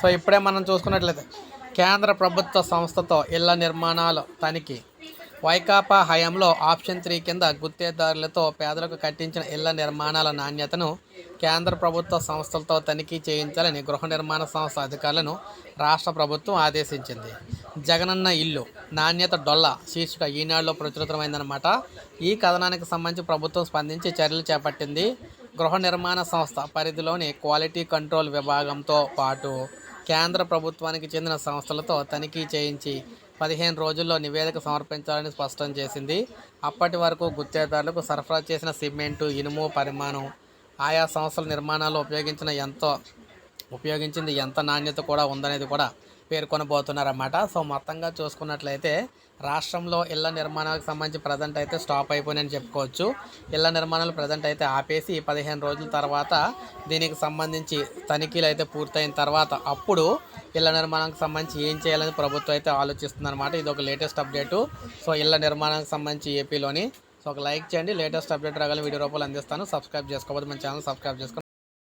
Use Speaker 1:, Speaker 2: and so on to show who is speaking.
Speaker 1: So ఇప్పుడే మనం చూసుకున్నట్లయితే కేంద్ర ప్రభుత్వ సంస్థతో ఇళ్ళ నిర్మాణాలు తనిఖీ. వైకాపా హయాంలో ఆప్షన్ త్రీ కింద గుత్తేదారులతో పేదలకు కట్టించిన ఇళ్ళ నిర్మాణాల నాణ్యతను కేంద్ర ప్రభుత్వ సంస్థలతో తనిఖీ చేయించాలని గృహ నిర్మాణ సంస్థ అధికారులను రాష్ట్ర ప్రభుత్వం ఆదేశించింది. జగనన్న ఇల్లు నాణ్యత డొల్ల శీర్షిక ఈనాడులో ప్రచురితమైందనమాట ఈ కథనానికి సంబంధించి ప్రభుత్వం స్పందించి చర్యలు చేపట్టింది. గృహ నిర్మాణ సంస్థ పరిధిలోని క్వాలిటీ కంట్రోల్ విభాగంతో పాటు కేంద్ర ప్రభుత్వానికి చెందిన సంస్థలతో తనిఖీ చేయించి పదిహేను రోజుల్లో నివేదిక సమర్పించాలని స్పష్టం చేసింది. అప్పటి వరకు గుత్తేదారులకు సరఫరా చేసిన సిమెంటు ఇనుము పరిమాణం ఆయా సంస్థల నిర్మాణాలు ఉపయోగించిన ఎంతో ఉపయోగించింది ఎంత నాణ్యత కూడా ఉందనేది కూడా పేర్కొనబోతున్నారన్నమాట. సో మొత్తంగా చూసుకున్నట్లయితే రాష్ట్రంలో ఇళ్ళ నిర్మాణాలకు సంబంధించి ప్రజెంట్ అయితే స్టాప్ అయిపోయినని చెప్పుకోవచ్చు. ఇళ్ళ నిర్మాణాలు ప్రజెంట్ అయితే ఆపేసి పదిహేను రోజుల తర్వాత దీనికి సంబంధించి తనిఖీలు అయితే పూర్తయిన తర్వాత అప్పుడు ఇళ్ళ నిర్మాణానికి సంబంధించి ఏం చేయాలని ప్రభుత్వం అయితే ఆలోచిస్తుందన్నమాట. ఇది ఒక లేటెస్ట్ అప్డేటు సో ఇళ్ళ నిర్మాణానికి సంబంధించి ఏపీలోని సో ఒక లైక్ చేయండి. లేటెస్ట్ అప్డేట్ రాగానే వీడియో రూపాయలు అందిస్తాను. సబ్స్క్రైబ్ చేసుకోవద్దు. మన ఛానల్ సబ్స్క్రైబ్ చేసుకోండి